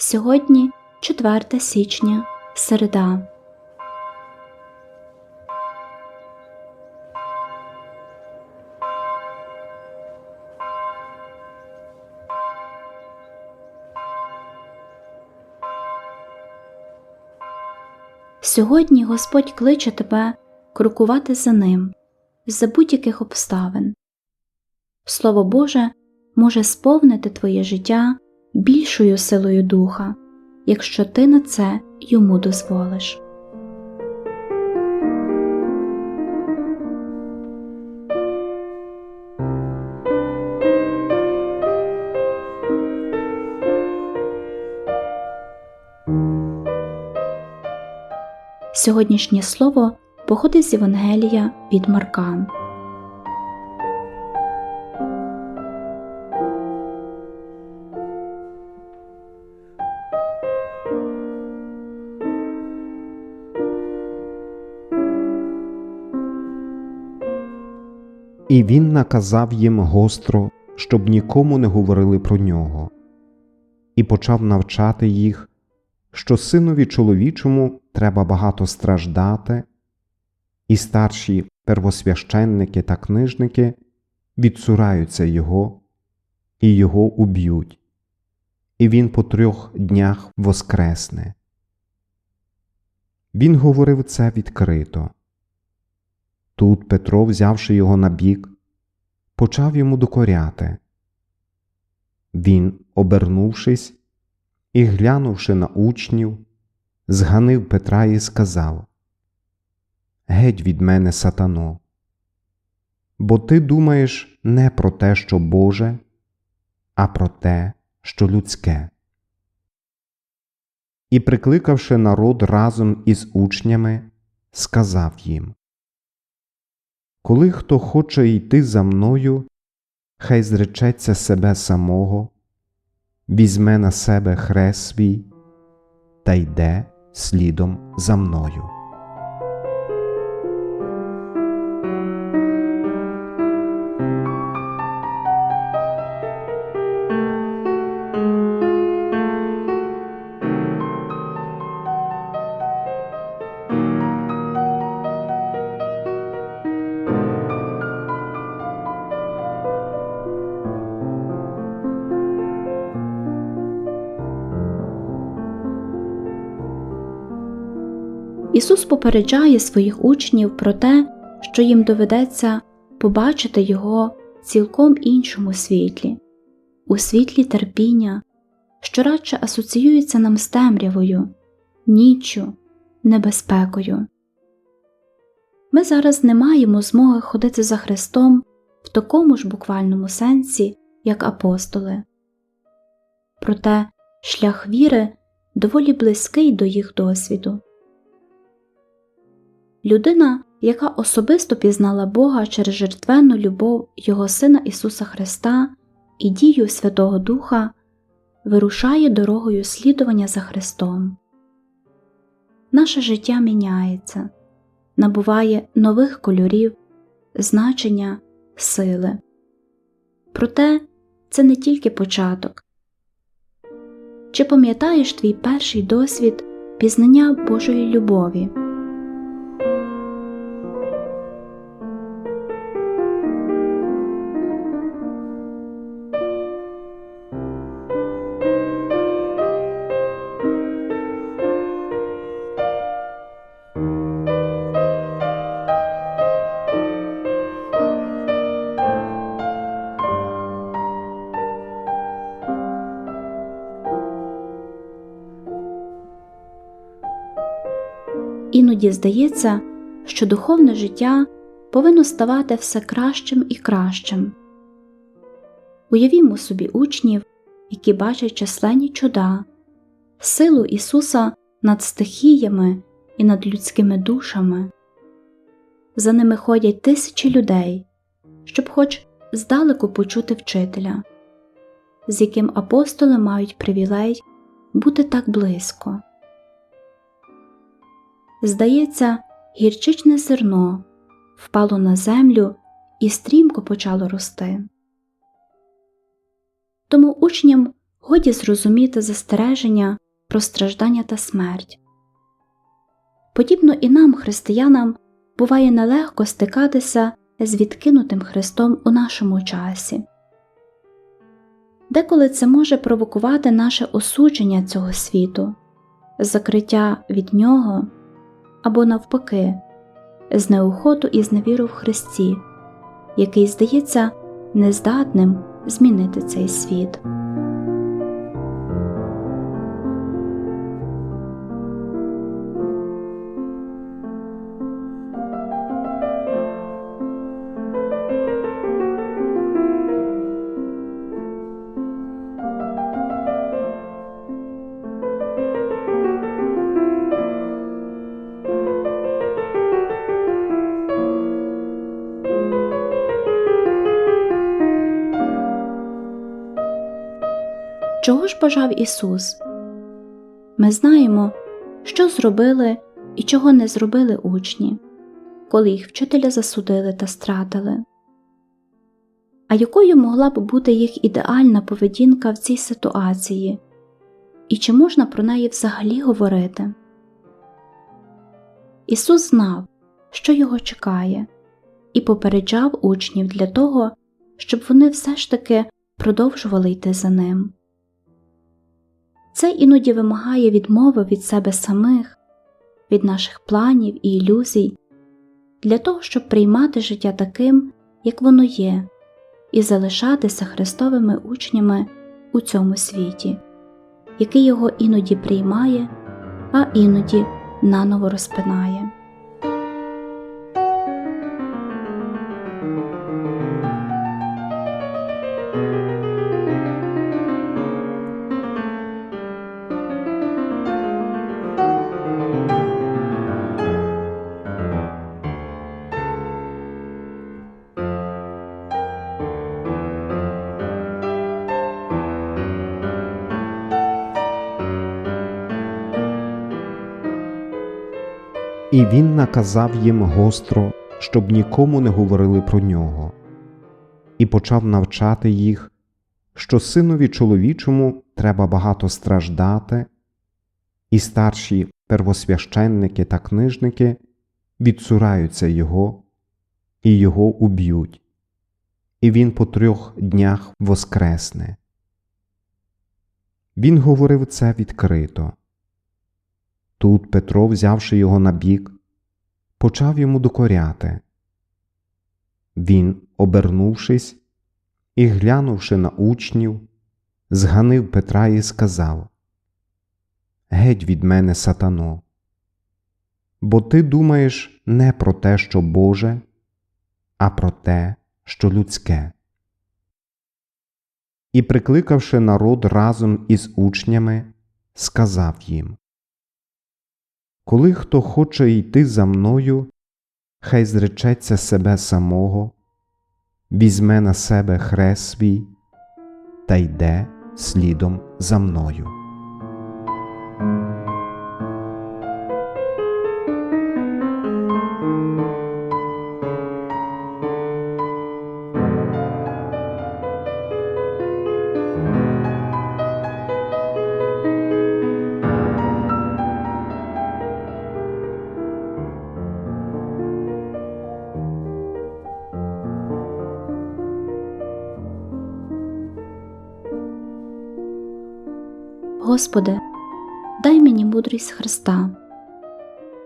Сьогодні 4 січня, середа. Сьогодні Господь кличе тебе крокувати за ним за будь-яких обставин. Слово Боже може сповнити твоє життя більшою силою духа, якщо ти на це йому дозволиш. Сьогоднішнє слово походить з Євангелія від Марка. І він наказав їм гостро, щоб нікому не говорили про нього, і почав навчати їх, що синові чоловічому треба багато страждати, і старші первосвященники та книжники відсураються його, і його уб'ють, і він по трьох днях воскресне. Він говорив це відкрито. Тут Петро, взявши його на бік, почав йому докоряти. Він, обернувшись і глянувши на учнів, зганив Петра і сказав Геть від мене, сатано, бо ти думаєш не про те, що Боже, а про те, що людське. І, прикликавши народ разом із учнями, сказав їм коли хто хоче йти за мною, хай зречеться себе самого, візьме на себе хрест свій та йде слідом за мною. Ісус попереджає своїх учнів про те, що їм доведеться побачити Його в цілком іншому світлі, у світлі терпіння, що радше асоціюється нам з темрявою, ніччю, небезпекою. Ми зараз не маємо змоги ходити за Христом в такому ж буквальному сенсі, як апостоли. Проте шлях віри доволі близький до їх досвіду. Людина, яка особисто пізнала Бога через жертвенну любов Його Сина Ісуса Христа і дію Святого Духа, вирушає дорогою слідування за Христом. Наше життя міняється, набуває нових кольорів, значення, сили. Проте це не тільки початок. Чи пам'ятаєш твій перший досвід пізнання Божої любові? Іноді здається, що духовне життя повинно ставати все кращим і кращим. Уявімо собі учнів, які бачать численні чуда, силу Ісуса над стихіями і над людськими душами. За ними ходять тисячі людей, щоб хоч здалеку почути вчителя, з яким апостоли мають привілей бути так близько. Здається, гірчичне зерно впало на землю і стрімко почало рости. Тому учням годі зрозуміти застереження про страждання та смерть. Подібно і нам, християнам, буває нелегко стикатися з відкинутим Христом у нашому часі. Деколи це може провокувати наше осудження цього світу, закриття від нього або, навпаки, знеохоту і зневіру в Христі, який здається нездатним змінити цей світ. Чого ж бажав Ісус? Ми знаємо, що зробили і чого не зробили учні, коли їх вчителя засудили та стратили. А якою могла б бути їх ідеальна поведінка в цій ситуації, і чи можна про неї взагалі говорити? Ісус знав, що його чекає, і попереджав учнів для того, щоб вони все ж таки продовжували йти за ним. Це іноді вимагає відмови від себе самих, від наших планів і ілюзій, для того, щоб приймати життя таким, як воно є, і залишатися Христовими учнями у цьому світі, який його іноді приймає, а іноді наново розпинає. І він наказав їм гостро, щоб нікому не говорили про нього, і почав навчати їх, що синові чоловічому треба багато страждати, і старші первосвященники та книжники відсураються його і його уб'ють, і він по трьох днях воскресне. Він говорив це відкрито. Тут Петро, взявши його на бік, почав йому докоряти. Він, обернувшись і глянувши на учнів, зганив Петра і сказав Геть від мене, сатано, бо ти думаєш не про те, що Боже, а про те, що людське. І, прикликавши народ разом із учнями, сказав їм коли хто хоче йти за мною, хай зречеться себе самого, візьме на себе хрест свій та йде слідом за мною. Господи, дай мені мудрість Христа,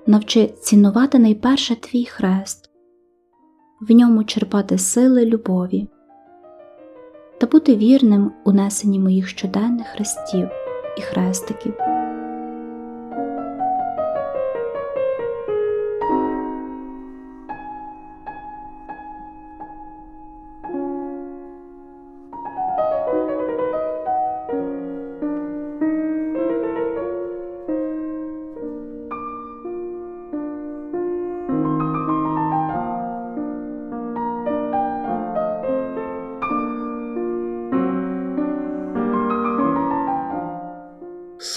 навчи цінувати найперше Твій хрест, в ньому черпати сили любові та бути вірним у несенні моїх щоденних хрестів і хрестиків.